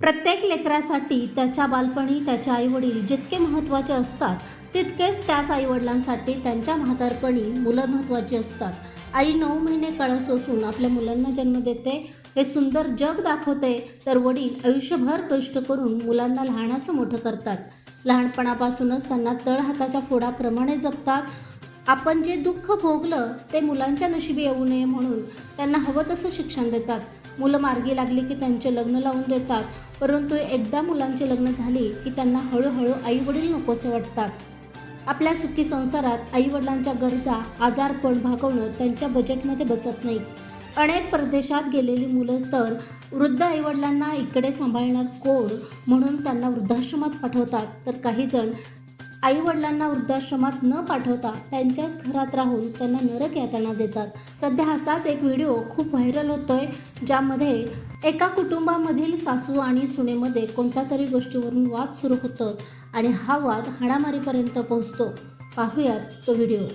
प्रत्येक लेकरासाठी त्याच्या बालपणी त्याचे आईवडील जितके महत्त्वाचे असतात तितकेच त्याच आईवडिलांसाठी त्यांच्या म्हातारपणी मुलं महत्त्वाची असतात. आई नऊ महिने कळस सोसून आपल्या मुलांना जन्म देते हे सुंदर जग दाखवते तर वडील आयुष्यभर कष्ट करून मुलांना लहानाचं मोठं करतात. लहानपणापासूनच त्यांना तळ हाताच्या फोडाप्रमाणे जपतात आपण जे दुःख भोगलं ते मुलांच्या नशिबी येऊ नये म्हणून त्यांना हवं तसं शिक्षण देतात. मुलं मार्गी लागली की त्यांचे लग्न लावून देतात. परंतु एकदा मुलांचे लग्न झाली की त्यांना हळूहळू आईवडील नकोसे वाटतात. आपल्या सुखी संसारात आईवडिलांच्या गरजा आजारपण भागवणं त्यांच्या बजेटमध्ये बसत नाही. अनेक परदेशात गेलेली मुलं तर वृद्ध आईवडिलांना इकडे सांभाळणार कोण म्हणून त्यांना वृद्धाश्रमात पाठवतात. तर काही जण आईवडिलांना वृद्धाश्रमात न पाठवता त्यांच्याच घरात राहून त्यांना नरक यातना देतात. सध्या असाच एक व्हिडिओ खूप व्हायरल होतोय ज्यामध्ये एका कुटुंबामधील सासू आणि सुनेमध्ये कोणत्या तरी गोष्टीवरून वाद सुरू होतो आणि हा वाद हाणामारीपर्यंत पोहोचतो. पाहूयात तो व्हिडिओ.